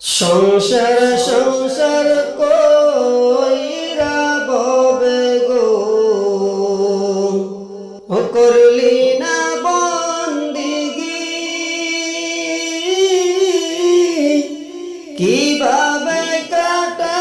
সংসার সংসার কইরা ববে গো। ও করলি না বন্দিগি। কীভাবে কাটাবে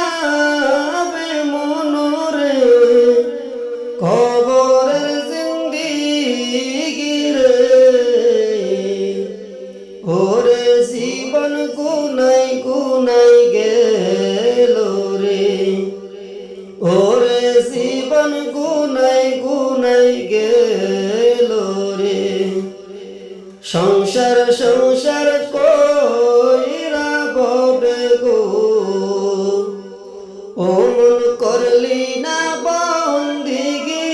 জীবন গুনাই গুনাই গেল রে। সংসার সংসার কইরা ববে গো। ও মন করলি না বন্দিগি।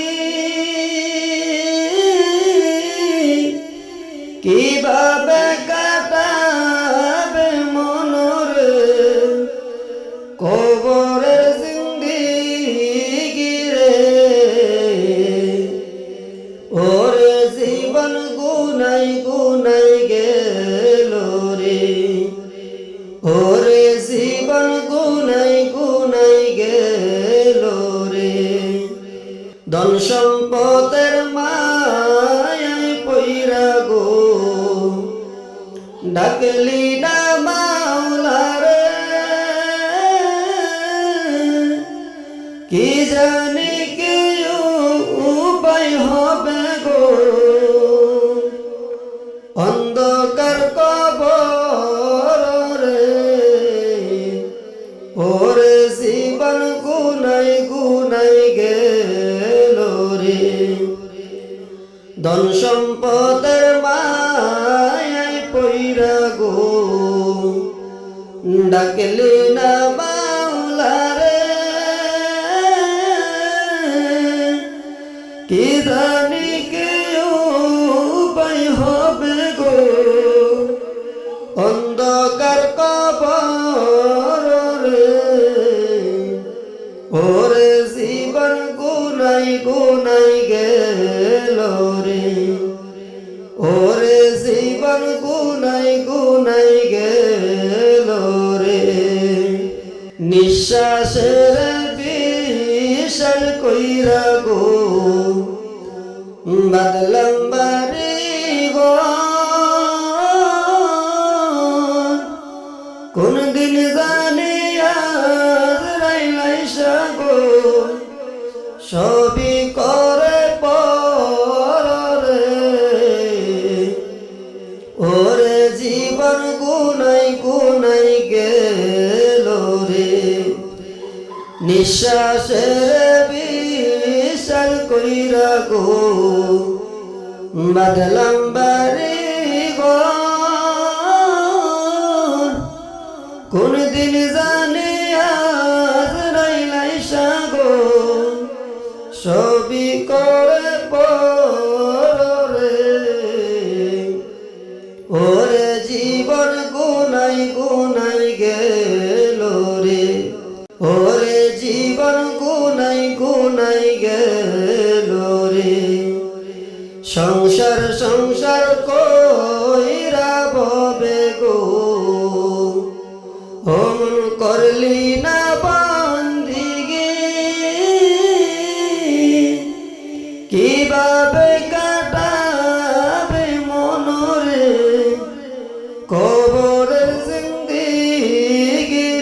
কীভাবে ধন সম্পদের মায় পৈরা গো। ডাকলি না মাওলার কি জানি ধন সম্পদের মায় পৈরা গো। ডাকলে না বাউলারে। কি জানি কে উপায় হবে গো। জীবন গুনাই গুনাই গেল রে। নিঃশ্বাসের বিশাল কইরা গো, বাদলাম বাড়ি গো কোন দিন জানি আজ রাইলাই সাগো সবই করে ওরে জীবন গুনাই গুনাই গেল রে। নিঃশ্বাসের বিশাল কইরা গো বাদলাম বাড়ি কোন দিন জানি আজ রাইলাই সাগো সবই করে পরে গুনাই গুনাই গেল রে। ওরে জীবন গুনাই গুনাই গেল রে। সংসার সংসার কইরা ববে গো। অমন করলি না বন্দিগি। কীভাবে কাটাবে